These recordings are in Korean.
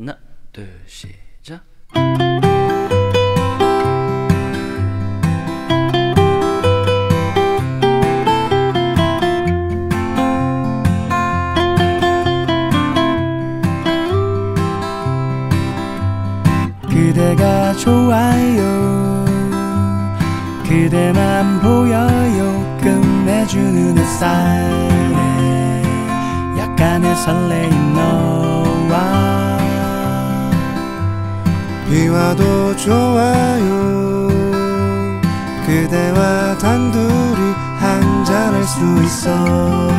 하나 둘 시작. 그대가 좋아요. 그대만 보여요. 끝내주는 햇살에 약간의 설레임 너 비와도 좋아요. 그대와 단둘이 한잔할 수 있어요.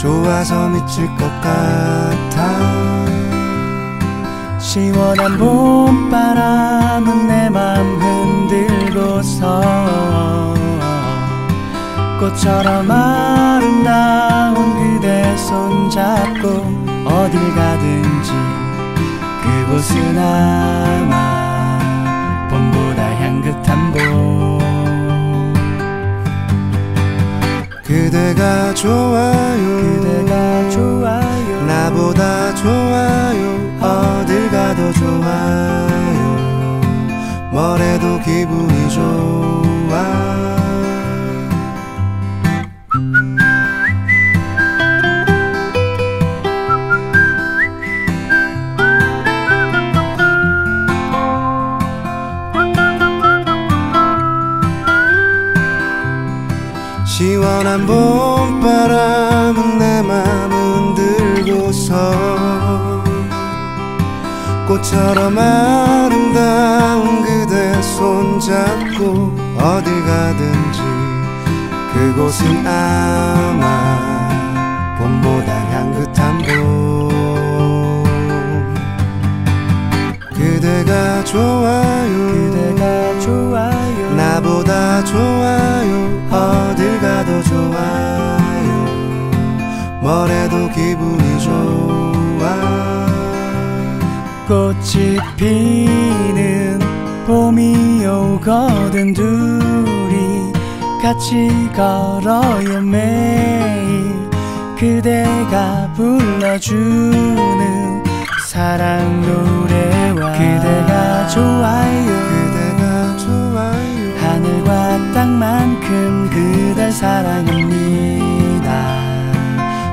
좋아서 미칠 것 같아 시원한 봄바람은 내 맘 흔들고서 꽃처럼 아마 봄보다 향긋한 봄 그대가 좋아요. 그대가 좋아요. 나보다 좋아요. 어딜 가도 좋아요. 뭐래도 기분이 좋아 시원한 봄바람은 내 맘 흔들고서 꽃처럼 아름다운 그대 손잡고 어딜 가든지 그곳은 아마 봄보다 향긋한 봄. 그대가 좋아요. 그대가 좋아요. 나보다 좋아요 꽃이 피는 봄이 오거든 둘이 같이 걸어요 매일 그대가 불러주는 사랑 노래와 그대가 좋아요. 그대가 좋아요. 하늘과 땅만큼 그댈 사랑합니다.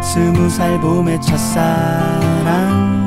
스무 살 봄의 첫사랑